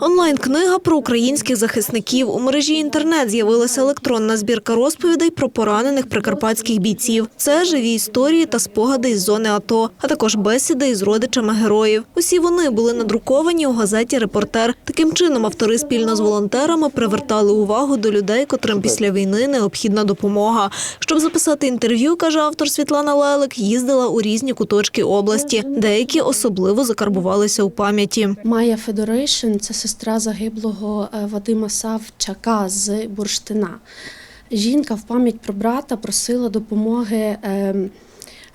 Онлайн-книга про українських захисників. У мережі інтернет з'явилася електронна збірка розповідей про поранених прикарпатських бійців. Це живі історії та спогади із зони АТО, а також бесіди із родичами героїв. Усі вони були надруковані у газеті Репортер. Таким чином, автори спільно з волонтерами привертали увагу до людей, котрим після війни необхідна допомога. Щоб записати інтерв'ю, каже автор Світлана Лелик, їздила у різні куточки області. Деякі особливо закарбувалися у пам'яті. Майя Федоришин це сестра загиблого е, Вадима Савчака з Бурштина. Жінка в пам'ять про брата просила допомоги е,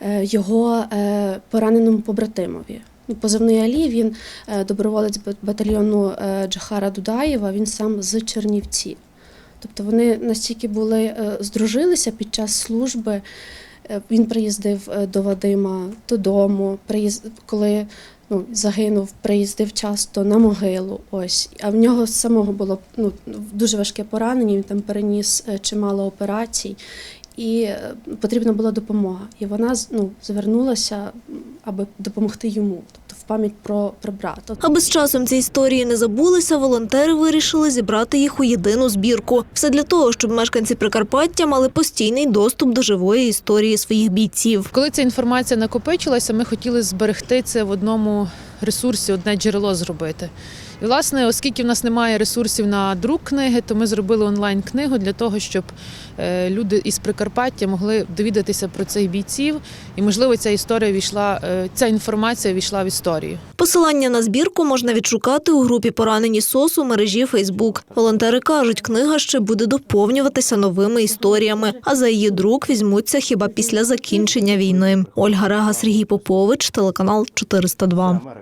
е, його е, пораненому побратимові. Ну, Позивний Алі, він доброволець батальйону Джахара Дудаєва, він сам з Чернівців. Тобто вони настільки були здружилися під час служби. Е, Він приїздив е, до Вадима додому, коли ну, загинув, приїздив часто на могилу. Ось. А в нього самого було ну, дуже важке поранення, він там переніс е, чимало операцій, і потрібна була допомога. І вона ну, звернулася, аби допомогти йому, пам'ять про, про брата. Аби з часом ці історії не забулися, волонтери вирішили зібрати їх у єдину збірку. Все для того, щоб мешканці Прикарпаття мали постійний доступ до живої історії своїх бійців. Коли ця інформація накопичилася, ми хотіли зберегти це в одному ресурсі, одне джерело зробити. І, власне, оскільки в нас немає ресурсів на друк книги, то ми зробили онлайн-книгу для того, щоб е, люди із Прикарпаття могли довідатися про цих бійців, і можливо ця історія війшла, е, ця інформація війшла в історію. Посилання на збірку можна відшукати у групі Поранені СОС у мережі Фейсбук. Волонтери кажуть, книга ще буде доповнюватися новими історіями, а за її друк візьмуться хіба після закінчення війни. Ольга Рега, Сергій Попович, телеканал 402.